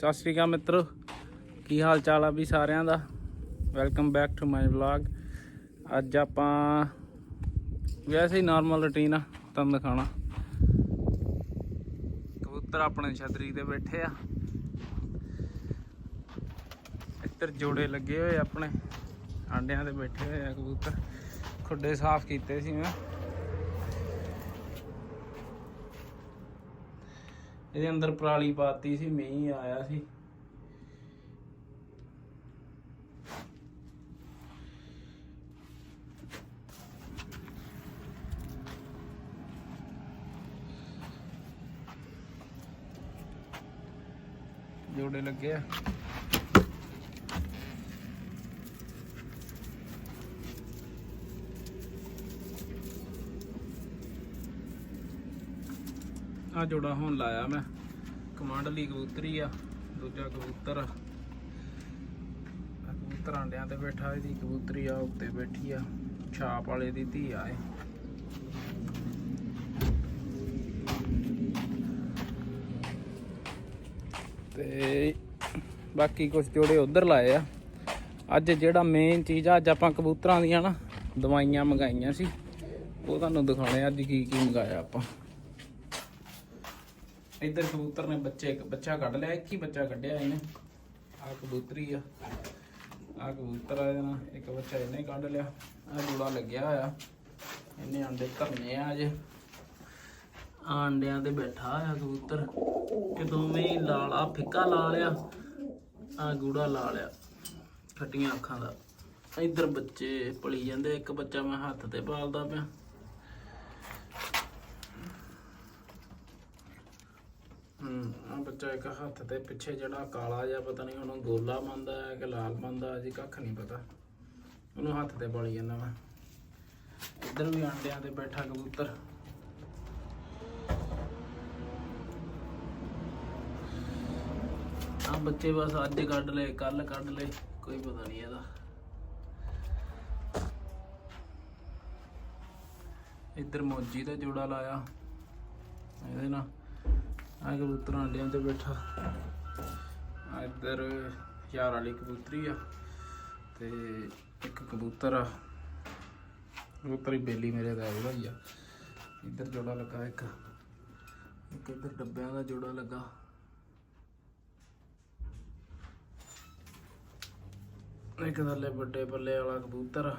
ਸਤਿ ਸ਼੍ਰੀ ਅਕਾਲ ਮਿੱਤਰੋ। ਕੀ ਹਾਲ ਚਾਲ ਆ ਵੀ ਸਾਰਿਆਂ ਦਾ? Welcome back to my vlog ਅੱਜ ਆਪਾਂ ਵੈਸੇ ਹੀ ਨਾਰਮਲ ਰੁਟੀਨ ਆ, ਤੁਹਾਨੂੰ ਦਿਖਾਣਾ ਕਬੂਤਰ ਆਪਣੇ ਛਤਰੀ ਤੇ ਬੈਠੇ ਆ। ਇੱਧਰ ਜੋੜੇ ਲੱਗੇ ਹੋਏ ਆਪਣੇ। ਆਂਡਿਆਂ ਤੇ ਬੈਠੇ ਹੋਏ ਆ ਕਬੂਤਰ। ਖੁੱਡੇ ਸਾਫ਼ ਕੀਤੇ ਸੀ ਮੈਂ। ਇਹਦੇ ਅੰਦਰ ਪਰਾਲੀ ਪਾਤੀ ਸੀ ਮੀਂਹ ਆਇਆ ਸੀ। ਜੋੜੇ ਲੱਗੇ ਆ। ਆ ਜੋੜਾ ਹੁਣ ਲਾਇਆ ਮੈਂ। ਕਮਾਂਡਲੀ ਕਬੂਤਰੀ ਆ, ਦੂਜਾ ਕਬੂਤਰ। ਆ ਆਹ ਕਬੂਤਰ ਆਂਡਿਆਂ ਤੇ ਬੈਠਾ, ਇਹਦੀ ਕਬੂਤਰੀ ਆ ਉੱਤੇ ਬੈਠੀ ਆ, ਛਾਪ ਵਾਲੇ ਦੀ ਧੀ ਆ ਇਹ। ਤੇ ਬਾਕੀ ਕੁਝ ਜੋੜੇ ਉਧਰ ਲਾਏ ਆ। ਅੱਜ ਜਿਹੜਾ ਮੇਨ ਚੀਜ਼ ਆ, ਅੱਜ ਆਪਾਂ ਕਬੂਤਰਾਂ ਦੀਆਂ ਨਾ ਦਵਾਈਆਂ ਮੰਗਾਈਆਂ ਸੀ। ਉਹ ਤੁਹਾਨੂੰ ਦਿਖਾਉਣੇ ਅੱਜ ਕੀ ਕੀ ਮੰਗਾਇਆ ਆਪਾਂ। ਇੱਧਰ ਕਬੂਤਰ ਨੇ ਬੱਚੇ ਇੱਕ ਬੱਚਾ ਕੱਢ ਲਿਆ, ਇੱਕ ਹੀ ਬੱਚਾ ਕੱਢਿਆ ਇਹਨੇ। ਆ ਕਬੂਤਰੀ ਆ। ਆ ਕਬੂਤਰ ਆ ਇਹਦਾ, ਇੱਕ ਬੱਚਾ ਇਹਨੇ ਕੱਢ ਲਿਆ। ਆ ਜੋੜਾ ਲੱਗਿਆ ਹੋਇਆ। ਇਹਨੇ ਆਂਡੇ ਧਰਨੇ ਆ ਅਜੇ। ਆਹ ਅੰਡਿਆਂ ਤੇ ਬੈਠਾ ਆ ਕਬੂਤਰ। ਕਿ ਦੋਵੇਂ ਹੀ ਲਾਲ ਫਿੱਕਾ ਲਾ ਲਿਆ ਆ ਗੂੜਾ ਲਾ ਲਿਆ ਖੱਟੀਆਂ ਅੱਖਾਂ ਦਾ। ਇੱਧਰ ਬੱਚੇ ਪਲੀ ਜਾਂਦੇ, ਇੱਕ ਬੱਚਾ ਮੈਂ ਹੱਥ ਤੇ ਪਾਲਦਾ ਪਿਆ। ਹੂੰ ਆ ਬੱਚਾ ਇੱਕ ਹੱਥ ਤੇ ਪਿੱਛੇ ਜਿਹੜਾ ਕਾਲਾ ਜਿਹਾ ਪਤਾ ਨਹੀਂ ਉਹਨੂੰ ਗੋਲਾ ਮੰਨਦਾ ਹੈ ਕਿ ਲਾਲ ਮੰਨਦਾ ਜੀ ਕੱਖ ਨਹੀਂ ਪਤਾ। ਉਹਨੂੰ ਹੱਥ ਤੇ ਪਾਲੀ ਜਾਂਦਾ ਮੈਂ। ਇੱਧਰ ਵੀ ਆਂਡਿਆਂ ਤੇ ਬੈਠਾ ਕਬੂਤਰ। ਆ ਬੱਚੇ ਬਸ ਅੱਜ ਕੱਢ ਲਏ, ਕੱਲ ਕੱਢ ਲਏ, ਕੋਈ ਪਤਾ ਨਹੀਂ ਇਹਦਾ। ਇੱਧਰ ਮੋਜੀ ਦਾ ਜੋੜਾ ਲਾਇਆ, ਇਹਦੇ ਨਾਲ। ਆ ਕਬੂਤਰ ਆਂਡਿਆਂ ਤੇ ਬੈਠਾ। ਆ ਇੱਧਰ ਯਾਰ ਵਾਲੀ ਕਬੂਤਰੀ ਆ, ਤੇ ਇੱਕ ਕਬੂਤਰ ਆ। ਕਬੂਤਰੀ ਬੇਲੀ ਮੇਰੇ ਦਾ ਉਹਦਾ ਹੀ ਆ। ਇੱਧਰ ਜੋੜਾ ਲੱਗਾ ਇੱਕ। ਇੱਕ ਇੱਧਰ ਡੱਬਿਆਂ ਦਾ ਜੋੜਾ ਲੱਗਾ। ਇੱਕ ਥੱਲੇ ਵੱਡੇ ਪੱਲੇ ਵਾਲਾ ਕਬੂਤਰ ਆ,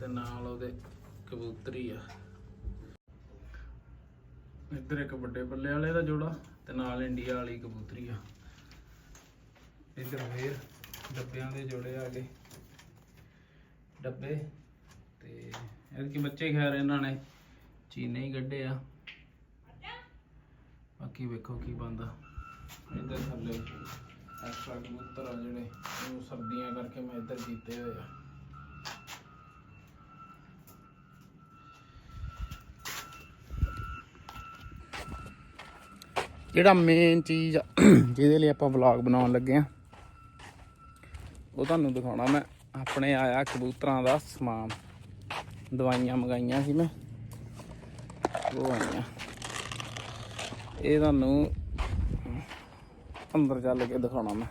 ਤੇ ਨਾਲ ਉਹਦੇ ਕਬੂਤਰੀ ਆ। ਇੱਧਰ ਇੱਕ ਵੱਡੇ ਪੱਲੇ ਵਾਲੇ ਦਾ ਜੋੜਾ ਤੇ ਨਾਲ ਇੰਡੀਆ ਵਾਲੀ ਕਬੂਤਰੀ ਆ। ਇੱਧਰ ਫੇਰ ਡੱਬਿਆਂ ਦੇ ਜੋੜੇ ਆ ਗਏ। ਡੱਬੇ ਤੇ ਇਹਦੇ ਬੱਚੇ ਖੈਰ ਇਹਨਾਂ ਨੇ ਚੀਨੇ ਹੀ ਕੱਢੇ ਆ। ਬਾਕੀ ਵੇਖੋ ਕੀ ਬੰਦਾ ਇੱਧਰ ਥੱਲੇ ਐਕਸਟਰਾ ਕਬੂਤਰ ਆ ਜਿਹੜੇ, ਉਹ ਸਰਦੀਆਂ ਕਰਕੇ ਮੈਂ ਇੱਧਰ ਕੀਤੇ ਹੋਏ ਆ। ਜਿਹੜਾ ਮੇਨ ਚੀਜ਼ ਆ, ਜਿਹਦੇ ਲਈ ਆਪਾਂ ਵਲੌਗ ਬਣਾਉਣ ਲੱਗੇ ਆ ਉਹ ਤੁਹਾਨੂੰ ਦਿਖਾਉਣਾ ਮੈਂ ਆਪਣੇ ਆਇਆ ਕਬੂਤਰਾਂ ਦਾ ਸਮਾਨ। ਦਵਾਈਆਂ ਮੰਗਾਈਆਂ ਸੀ ਮੈਂ। ਉਹ ਆਈਆਂ। ਇਹ ਤੁਹਾਨੂੰ ਅੰਦਰ ਚੱਲ ਕੇ ਦਿਖਾਉਣਾ ਮੈਂ।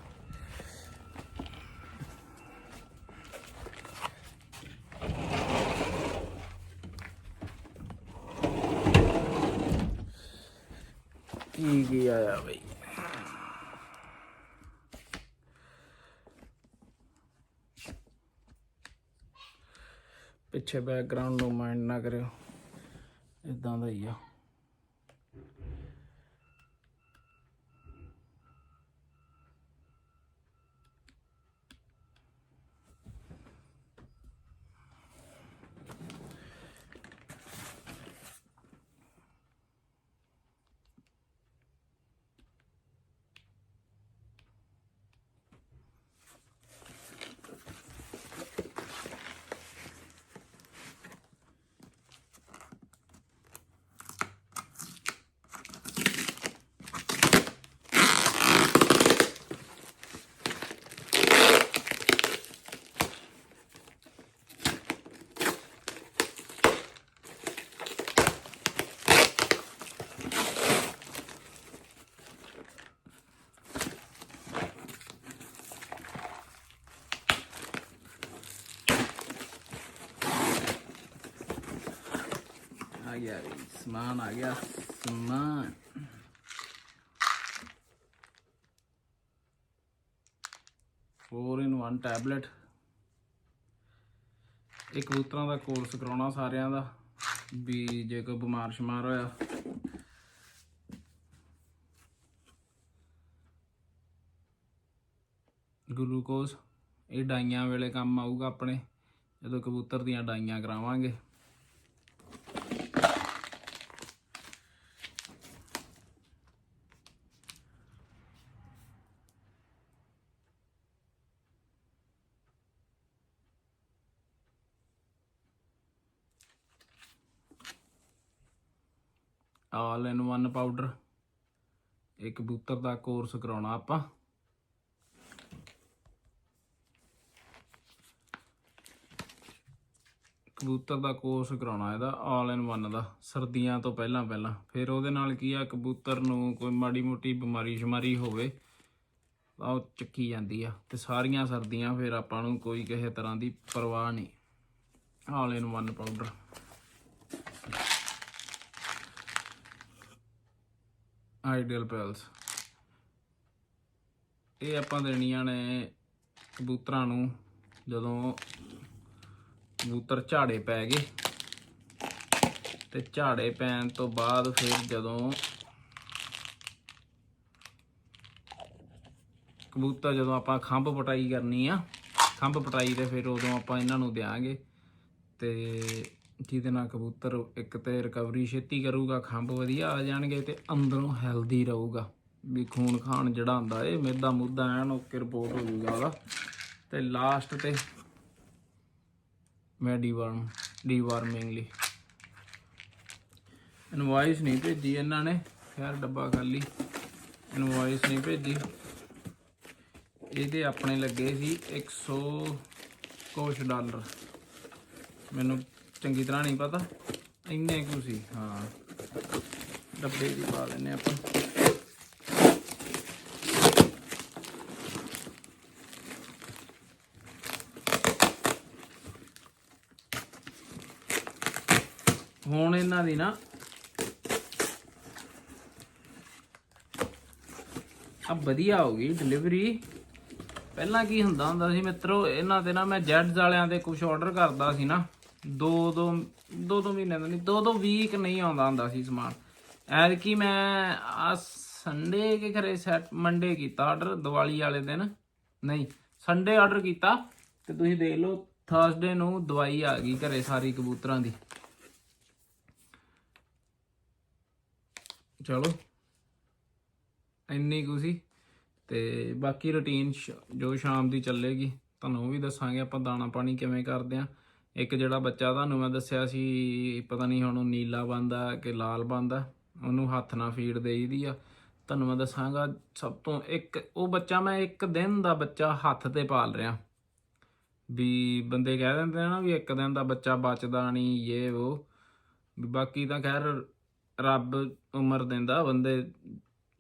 ਕੀ ਕੀ ਆਇਆ ਬਈ? ਪਿੱਛੇ ਬੈਕਗ੍ਰਾਉਂਡ ਨੂੰ ਮਾਈਂਡ ਨਾ ਕਰਿਓ। ਇਦਾਂ ਦਾ ਹੀ ਆ। ਗਿਆ ਵੀ ਸਮਾਨ ਆ ਗਿਆ, ਸਮਾਨ। ਫੋਰ ਇਨ ਵਨ ਟੈਬਲੇਟ ਇਹ ਕਬੂਤਰਾਂ ਦਾ ਕੋਰਸ ਕਰਾਉਣਾ ਸਾਰਿਆਂ ਦਾ, ਵੀ ਜੇ ਕੋਈ ਬਿਮਾਰ ਸ਼ਮਾਰ ਹੋਇਆ। ਗਲੂਕੋਜ਼ ਇਹ ਡਾਈਆਂ ਵੇਲੇ ਕੰਮ ਆਊਗਾ ਆਪਣੇ, ਜਦੋਂ ਕਬੂਤਰ ਦੀਆਂ ਡਾਈਆਂ ਕਰਾਵਾਂਗੇ। ਆਲ ਇਨ ਵਨ ਪਾਊਡਰ ਇਹ ਕਬੂਤਰ ਦਾ ਕੋਰਸ ਕਰਾਉਣਾ ਆਪਾਂ। ਕਬੂਤਰ ਦਾ ਕੋਰਸ ਕਰਾਉਣਾ ਇਹਦਾ ਆਲ ਇਨ ਵਨ ਦਾ, ਸਰਦੀਆਂ ਤੋਂ ਪਹਿਲਾਂ ਪਹਿਲਾਂ। ਫਿਰ ਉਹਦੇ ਨਾਲ ਕੀ ਆ ਕਬੂਤਰ ਨੂੰ ਕੋਈ ਮਾੜੀ ਮੋਟੀ ਬਿਮਾਰੀ ਸ਼ਮਾਰੀ ਹੋਵੇ, ਤਾਂ ਉਹ ਚੱਕੀ ਜਾਂਦੀ ਆ। ਤੇ ਸਾਰੀਆਂ ਸਰਦੀਆਂ ਫਿਰ ਆਪਾਂ ਨੂੰ ਕੋਈ ਕਿਸੇ ਤਰ੍ਹਾਂ ਦੀ ਪਰਵਾਹ ਨਹੀਂ। All in one powder ideal palace. ਇਹ ਆਪਾਂ ਦੇਣੀਆਂ ਨੇ ਕਬੂਤਰਾਂ ਨੂੰ, ਜਦੋਂ ਕਬੂਤਰ ਝਾੜੇ ਪੈ ਗਏ ਤੇ ਝਾੜੇ ਪੈਣ ਤੋਂ ਬਾਅਦ ਫਿਰ ਜਦੋਂ ਕਬੂਤਰ ਜਦੋਂ ਆਪਾਂ ਖੰਭ ਪਟਾਈ ਕਰਨੀ ਆ, ਖੰਭ ਪਟਾਈ ਤੇ ਫਿਰ ਉਦੋਂ ਆਪਾਂ ਇਹਨਾਂ ਨੂੰ ਦਿਆਂਗੇ ਤੇ ਜਿਹਦੇ ਨਾਲ ਕਬੂਤਰ ਇੱਕ ਤੇ ਰਿਕਵਰੀ ਛੇਤੀ ਕਰੂਗਾ, ਖੰਭ ਵਧੀਆ ਆ ਜਾਣਗੇ ਤੇ ਅੰਦਰੋਂ ਹੈਲਦੀ ਰਹੂਗਾ। ਵੀ ਖੂਨ ਖਾਨ ਜਿਹੜਾ ਹੁੰਦਾ ਏ ਮਿੱਦਾ ਮੁੱਦਾ ਐਨ ਓਕੇ ਰਿਪੋਰਟ ਹੋ ਜਾਊਗਾ ਉਹਦਾ। ਤੇ ਲਾਸਟ ਤੇ ਮੈਡੀਵਰਮ ਡੀਵਾਰਮਿੰਗ ਲਈ। ਇਨਵਾਇਸ ਨਹੀਂ ਭੇਜੀ ਇਹਨਾਂ ਨੇ, ਖੈਰ ਡੱਬਾ ਖਾਲੀ ਇਨਵਾਇਸ ਨਹੀਂ ਭੇਜੀ। ਇਹਦੇ ਆਪਣੇ ਲੱਗੇ ਸੀ 100 ਕੁਛ ਡਾਲਰ। ਮੈਨੂੰ ਚੰਗੀ ਤਰ੍ਹਾਂ ਨਹੀਂ ਪਤਾ। ਇੰਨੇ ਕੁ ਸੀ, ਹਾਂ। ਡੱਬੇ ਵੀ ਪਾ ਲੈਨੇ ਆਪਾਂ। ਹੁਣ ਇਹਨਾਂ ਦੀ ਨਾ ਆ ਵਧੀਆ ਹੋ ਗਈ ਡਿਲੀਵਰੀ ਪਹਿਲਾਂ ਕੀ ਹੁੰਦਾ ਹੁੰਦਾ ਸੀ ਮਿੱਤਰੋ, ਇਹਨਾਂ ਤੇ ਨਾ ਮੈਂ ਜੈਡਸ ਵਾਲਿਆਂ ਦੇ ਕੁਝ ਆਰਡਰ ਕਰਦਾ ਸੀ ਨਾ। ਦੋ ਦੋ ਦੋ ਦੋ ਮਹੀਨੇ ਦਾ ਨਹੀਂ, ਦੋ ਦੋ ਵੀਕ ਨਹੀਂ ਆਉਂਦਾ ਹੁੰਦਾ ਸੀ ਸਮਾਨ। ਐਰ ਕੀ ਮੈਂ ਆ ਸੰਡੇ ਕੇ ਘਰੇ ਸੈਟ ਮੰਡੇ ਕੀਤਾ ਆਰਡਰ ਦੀਵਾਲੀ ਵਾਲੇ ਦਿਨ। ਨਹੀਂ ਸੰਡੇ ਆਰਡਰ ਕੀਤਾ ਤੇ ਤੁਸੀਂ ਦੇਖ ਲਓ ਥਰਸਡੇ ਨੂੰ ਦਵਾਈ ਆ ਗਈ ਘਰੇ ਸਾਰੀ ਕਬੂਤਰਾਂ ਦੀ। ਚਲੋ, ਇੰਨੀ ਕੁ ਸੀ ਤੇ ਬਾਕੀ ਰੁਟੀਨ ਜੋ ਸ਼ਾਮ ਦੀ ਚੱਲੇਗੀ, ਤੁਹਾਨੂੰ ਉਹ ਵੀ ਦੱਸਾਂਗੇ ਆਪਾਂ ਦਾਣਾ ਪਾਣੀ ਕਿਵੇਂ ਕਰਦੇ ਆ। ਇੱਕ ਜਿਹੜਾ ਬੱਚਾ ਤੁਹਾਨੂੰ ਮੈਂ ਦੱਸਿਆ ਸੀ, ਪਤਾ ਨਹੀਂ ਹੁਣ ਉਹ ਨੀਲਾ ਬੰਦਾ ਕਿ ਲਾਲ ਬੰਦਾ, ਉਹਨੂੰ ਹੱਥ ਨਾਲ ਫੀਡ ਦੇਈਦੀ ਆ। ਤੁਹਾਨੂੰ ਮੈਂ ਦੱਸਾਂਗਾ, ਸਭ ਤੋਂ ਇੱਕ, ਉਹ ਬੱਚਾ ਮੈਂ ਇੱਕ ਦਿਨ ਦਾ ਬੱਚਾ ਹੱਥ ਤੇ ਪਾਲ ਰਿਹਾ। ਵੀ ਬੰਦੇ ਕਹਿ ਦਿੰਦੇ ਆ ਨਾ ਵੀ ਇੱਕ ਦਿਨ ਦਾ ਬੱਚਾ ਬਚਦਾ ਨਹੀਂ ਇਹ ਉਹ ਬਾਕੀ ਤਾਂ ਖੈਰ ਰੱਬ ਉਮਰ ਦਿੰਦਾ ਬੰਦੇ,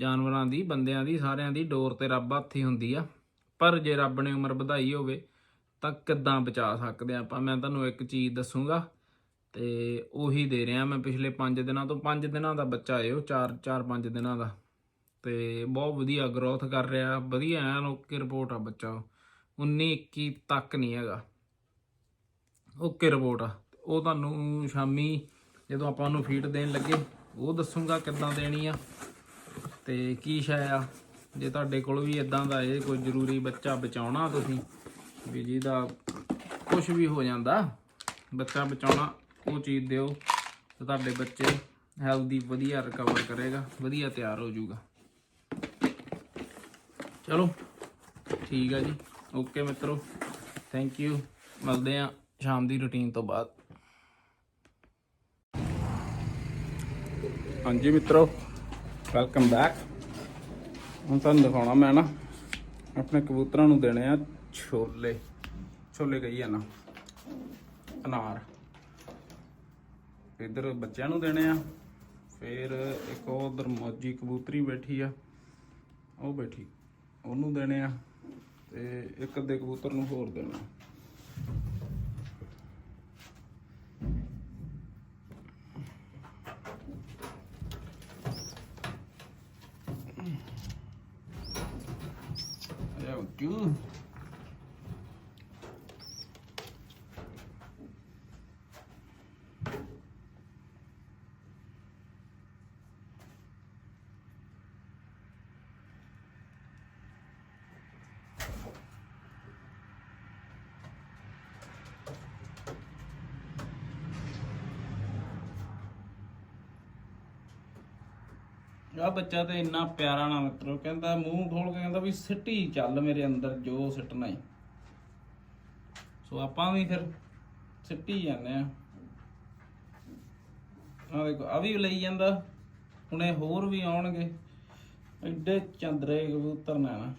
ਜਾਨਵਰਾਂ ਦੀ, ਬੰਦਿਆਂ ਦੀ, ਸਾਰਿਆਂ ਦੀ, ਡੋਰ ਤੇ ਰੱਬ ਹੱਥ ਹੁੰਦੀ ਆ। ਪਰ ਜੇ ਰੱਬ ਨੇ ਉਮਰ ਵਧਾਈ ਹੋਵੇ ਤਾਂ ਕਿੱਦਾਂ ਬਚਾ ਸਕਦੇ ਆ ਆਪਾਂ? ਮੈਂ ਤੁਹਾਨੂੰ ਇੱਕ ਚੀਜ਼ ਦੱਸੂਗਾ ਤੇ ਉਹੀ ਦੇ ਰਿਹਾ ਮੈਂ ਪਿਛਲੇ 5 ਦਿਨਾਂ ਤੋਂ। 5 ਦਿਨਾਂ ਦਾ ਬੱਚਾ ਏ ਉਹ 4 4 5 ਦਿਨਾਂ ਦਾ। ਤੇ ਬਹੁਤ ਵਧੀਆ ਗਰੋਥ ਕਰ ਰਿਹਾ, ਵਧੀਆ ਐਨ ਓਕੇ ਰਿਪੋਰਟ ਆ ਬੱਚਾ 19 21 ਤੱਕ ਨਹੀਂ ਹੈਗਾ। ਓਕੇ ਰਿਪੋਰਟ ਆ। ਉਹ ਤੁਹਾਨੂੰ ਸ਼ਾਮੀ ਜਦੋਂ ਆਪਾਂ ਉਹਨੂੰ ਫੀਡ ਦੇਣ ਲੱਗੇ, ਉਹ ਦੱਸੂਗਾ ਕਿੱਦਾਂ ਦੇਣੀ ਆ। ਤੇ ਕੀ ਸ਼ੈ ਆ? ਜੇ ਤੁਹਾਡੇ ਕੋਲ ਵੀ ਇਦਾਂ ਦਾ ਇਹ ਕੋਈ ਜ਼ਰੂਰੀ ਬੱਚਾ ਬਚਾਉਣਾ ਤੁਸੀਂ ਵੀ ਜਿਹਦਾ ਕੁਝ ਵੀ ਹੋ ਜਾਂਦਾ, ਬੱਚਾ ਬਚਾਉਣਾ, ਉਹ ਚੀਜ਼ ਦਿਓ ਤੇ ਤੁਹਾਡੇ ਬੱਚੇ ਹੈਲਦੀ ਵਧੀਆ ਰਿਕਵਰ ਕਰੇਗਾ, ਵਧੀਆ ਤਿਆਰ ਹੋ ਜਾਊਗਾ। ਚਲੋ, ਠੀਕ ਆ ਜੀ। ਓਕੇ ਮਿੱਤਰੋ ਥੈਂਕ ਯੂ ਮਿਲਦੇ ਆ ਸ਼ਾਮ ਦੀ ਰੁਟੀਨ ਤੋਂ ਬਾਅਦ। ਹਾਂਜੀ ਮਿੱਤਰੋ ਵੈਲਕਮ ਬੈਕ ਹੁਣ ਤੁਹਾਨੂੰ ਦਿਖਾਉਣਾ ਮੈਂ ਨਾ ਆਪਣੇ ਕਬੂਤਰਾਂ ਨੂੰ ਦੇਣੇ ਆ ਛੋਲੇ ਛੋਲੇ ਕਹੀ ਜਾਣਾ ਅਨਾਰ। ਇਧਰ ਬੱਚਿਆਂ ਨੂੰ ਦੇਣੇ ਆ, ਫਿਰ ਇੱਕ ਉਹ ਦਰਮੋਜੀ ਕਬੂਤਰੀ ਬੈਠੀ ਆ, ਉਹ ਬੈਠੀ, ਉਹਨੂੰ ਦੇਣੇ ਆ, ਤੇ ਇੱਕ ਅੱਧੇ ਕਬੂਤਰ ਨੂੰ ਹੋਰ ਦੇਣਾ। ਯਾ ਕਿਉਂ ਆ ਬੱਚਾ ਤੇ ਇੰਨਾ ਪਿਆਰਾ ਨਾ ਮਿੱਤਰੋ, ਕਹਿੰਦਾ, ਮੂੰਹ ਖੋਲ ਕੇ ਕਹਿੰਦਾ ਵੀ ਸਿੱਟੀ ਚੱਲ ਮੇਰੇ ਅੰਦਰ, ਜੋ ਸਿੱਟਣਾ ਈ। ਸੋ ਆਪਾਂ ਵੀ ਫਿਰ ਸਿੱਟੀ ਜਾਂਦੇ ਆ। ਆ ਦੇਖੋ ਆ ਵੀ ਲਈ ਜਾਂਦਾ। ਹੁਣੇ ਹੋਰ ਵੀ ਆਉਣਗੇ। ਐਡੇ ਚੰਦਰੇ ਕਬੂਤਰ ਨੇ ਨਾ।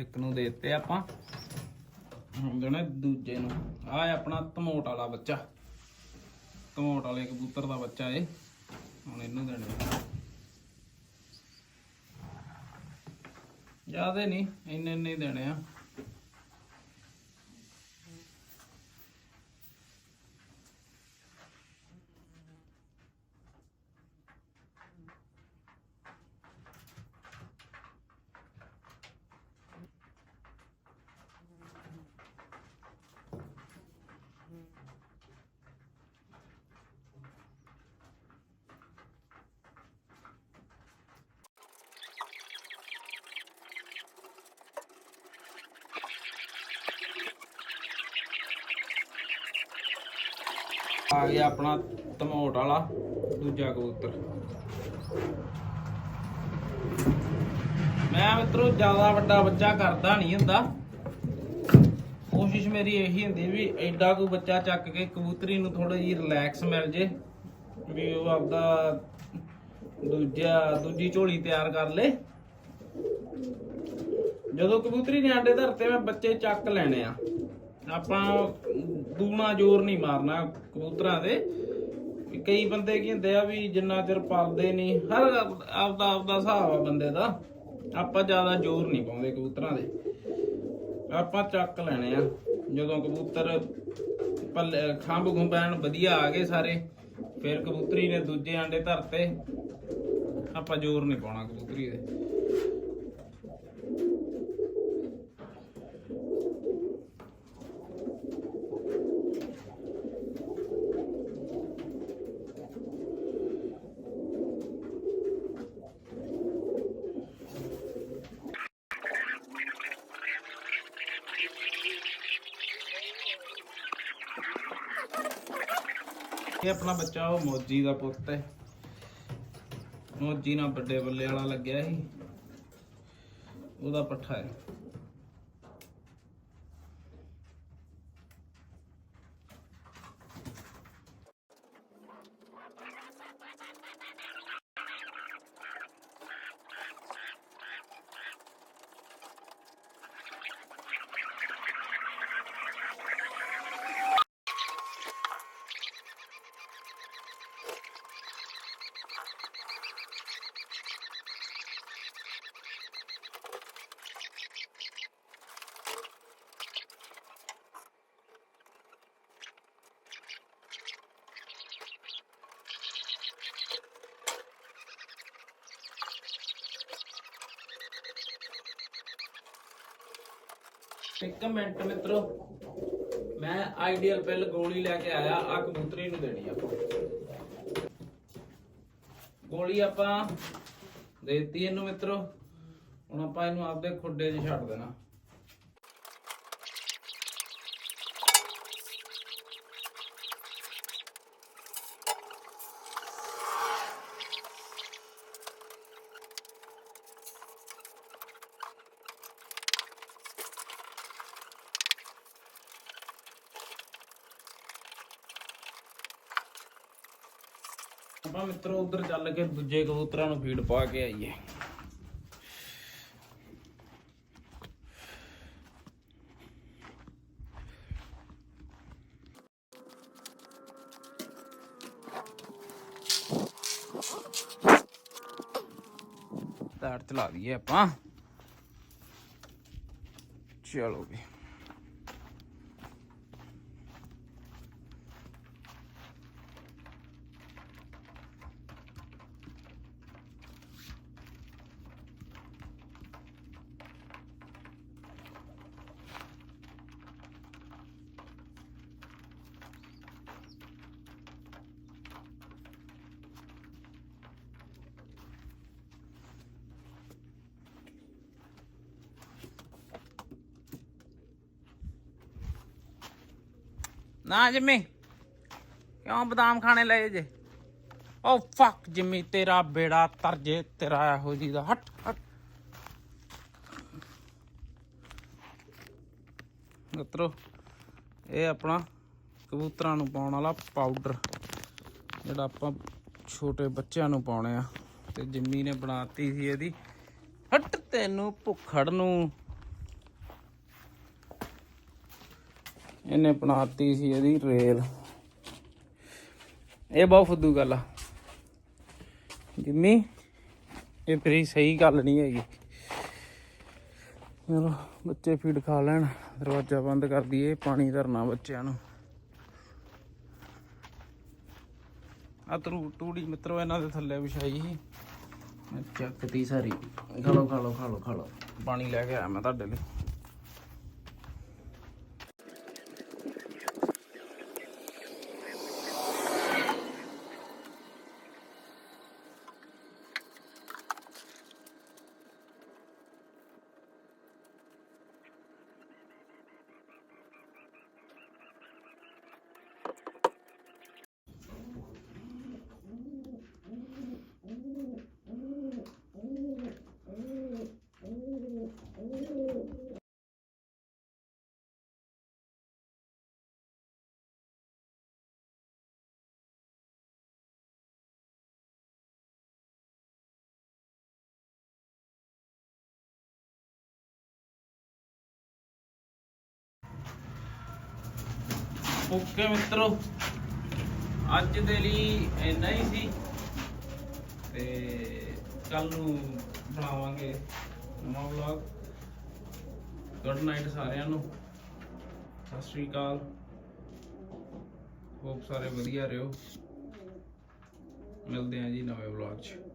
ਇੱਕ ਨੂੰ ਦੇ ਦਿੱਤੇ ਆਪਾਂ। ਹੁਣ ਦੇਣਾ ਦੂਜੇ ਨੂੰ। ਆ ਆਪਣਾ ਧਮੋਟ ਵਾਲਾ ਬੱਚਾ। ਧਮੋਟ ਵਾਲੇ ਕਬੂਤਰ ਦਾ ਬੱਚਾ ਏ ਹੁਣ ਇਹਨੂੰ ਦੇਣੇ ਜਿਆਦੇ ਨਹੀਂ, ਇੰਨੇ ਇੰਨੇ ਦੇਣੇ ਆ। ਆ ਗਿਆ ਆਪਣਾ ਧਮੋਟ ਵਾਲਾ, ਦੂਜਾ ਕਬੂਤਰ। ਮੈਂ ਮਿੱਤਰੋ, ਜ਼ਿਆਦਾ ਵੱਡਾ ਬੱਚਾ ਕਰਦਾ ਨਹੀਂ ਹੁੰਦਾ। ਕੋਸ਼ਿਸ਼ ਮੇਰੀ ਇਹੀ ਹੁੰਦੀ ਵੀ ਐਡਾ ਕੋ ਬੱਚਾ ਚੱਕ ਕੇ ਕਬੂਤਰੀ ਨੂੰ ਥੋੜਾ ਜਿਹੀ ਰਿਲੈਕਸ ਮਿਲ ਜੇ, ਵੀ ਉਹ ਆਪਦਾ ਦੂਜਾ, ਦੂਜੀ ਝੋਲੀ ਤਿਆਰ ਕਰ ਲੇ। ਜਦੋਂ ਕਬੂਤਰੀ ਨੇ ਆਂਡੇ ਧਰਤੇ, ਮੈਂ ਬੱਚੇ ਚੱਕ ਲੈਣੇ ਆ। ਆਪਾਂ ਦੂਣਾ ਜ਼ੋਰ ਨਹੀਂ ਮਾਰਨਾ ਕਬੂਤਰਾਂ ਦੇ। ਕਈ ਬੰਦੇ ਕੀ ਹੁੰਦੇ ਆ ਵੀ ਜਿੰਨਾ ਚਿਰ ਪਾਲਦੇ ਨਹੀਂ, ਹਰ ਆਪਦਾ ਆਪਦਾ ਹਿਸਾਬ ਆ ਬੰਦੇ ਦਾ। ਆਪਾਂ ਜ਼ਿਆਦਾ ਜ਼ੋਰ ਨਹੀਂ ਪਾਉਂਦੇ ਕਬੂਤਰਾਂ ਦੇ। ਆਪਾਂ ਚੱਕ ਲੈਣੇ ਆ। ਜਦੋਂ ਕਬੂਤਰ ਪੱਲੇ, ਖੰਭ ਖੁੰਬੈਣ ਵਧੀਆ ਆ ਗਏ ਸਾਰੇ, ਫਿਰ ਕਬੂਤਰੀ ਨੇ ਦੂਜੇ ਆਂਡੇ ਧਰਤੇ। ਆਪਾਂ ਜ਼ੋਰ ਨਹੀਂ ਪਾਉਣਾ ਕਬੂਤਰੀ ਦੇ। ਆਪਣਾ ਬੱਚਾ ਉਹ ਮੋਜੀ ਦਾ ਪੁੱਤ ਹੈ। ਮੋਜੀ ਨਾਲ ਵੱਡੇ ਬੱਲੇ ਵਾਲਾ ਲੱਗਿਆ ਸੀ। ਉਹਦਾ ਪੱਠਾ ਹੈ। ਇੱਕ ਮਿੰਟ ਮਿੱਤਰੋ, ਮੈਂ ਆਈਡੀਅਲ ਪਿੱਲ ਗੋਲੀ ਲੈ ਕੇ ਆਇਆ ਆ ਕਬੂਤਰੀ ਨੂੰ ਦੇਣੀ ਆ। ਗੋਲੀ ਆਪਾਂ ਦੇਤੀ ਇਹਨੂੰ ਮਿੱਤਰੋ, ਹੁਣ ਆਪਾਂ ਇਹਨੂੰ ਆਪਦੇ ਖੁੱਡੇ 'ਚ ਛੱਡ ਦੇਣਾ। ਆਪਾਂ ਮਿੱਤਰੋ ਉਧਰ ਚੱਲ ਕੇ ਦੂਜੇ ਕਬੂਤਰਾਂ ਨੂੰ ਫੀਡ ਪਾ ਕੇ ਆਈਏ। ਤਾਰ ਚਲਾ ਦਈਏ ਆਪਾਂ। ਚਲੋ ਵੀ। ਨਾ ਜਿੰਮੀ, ਕਿਉਂ ਬਦਾਮ ਖਾਣੇ ਲਏ ਜੇ? ਓ ਫੱਕ ਜਿੰਮੀ, ਤੇਰਾ ਬੇੜਾ ਤਰਜੇ ਤੇਰਾ ਇਹੋ ਜੀ ਦਾ ਹਟ ਹਟ। ਮਿੱਤਰੋ, ਇਹ ਆਪਣਾ ਕਬੂਤਰਾਂ ਨੂੰ ਪਾਉਣ ਵਾਲਾ ਪਾਊਡਰ ਜਿਹੜਾ ਆਪਾਂ ਛੋਟੇ ਬੱਚਿਆਂ ਨੂੰ ਪਾਉਣੇ ਆ। ਤੇ ਜਿੰਮੀ ਨੇ ਬਣਾਤੀ ਸੀ ਇਹਦੀ। ਹਟ ਤੈਨੂੰ ਭੁੱਖੜ ਨੂੰ। ਇਹਨੇ ਬਣਾਤੀ ਸੀ ਇਹਦੀ ਰੇਲ। ਇਹ ਬਹੁਤ ਫੁੱਦੂ ਗੱਲ ਆ। ਜਿੰਮੀ, ਇਹ ਫਿਰ ਸਹੀ ਗੱਲ ਨਹੀਂ ਹੈਗੀ। ਚਲੋ, ਬੱਚੇ ਫੀਡ ਖਾ ਲੈਣ। ਦਰਵਾਜ਼ਾ ਬੰਦ ਕਰ ਦਈਏ, ਪਾਣੀ ਧਰਨਾ ਬੱਚਿਆਂ ਨੂੰ। ਆ ਤਰੂ ਟੂੜੀ ਮਿੱਤਰੋ, ਇਹਨਾਂ ਦੇ ਥੱਲੇ ਵਿਛਾਈ ਸੀ। ਮੈਂ ਚੱਕਤੀ ਸਾਰੀ। ਖਾ ਲਓ ਖਾ ਲਓ ਖਾ ਲਓ ਖਾ ਲਓ। ਪਾਣੀ ਲੈ ਕੇ ਆਇਆ ਮੈਂ ਤੁਹਾਡੇ ਲਈ। ਓਕੇ ਮਿੱਤਰੋ, ਅੱਜ ਦੇ ਲਈ ਇੰਨਾ ਹੀ ਸੀ ਤੇ ਕੱਲ ਨੂੰ ਬਣਾਵਾਂਗੇ ਨਵਾਂ ਵਲੌਗ ਗੁੱਡ ਨਾਈਟ ਸਾਰਿਆਂ ਨੂੰ। ਸਤਿ ਸ਼੍ਰੀ ਅਕਾਲ। ਹੋਪ ਸਾਰੇ ਵਧੀਆ ਰਹੋ। ਮਿਲਦੇ ਆਂ ਜੀ ਨਵੇਂ ਵਲੌਗ 'ਚ।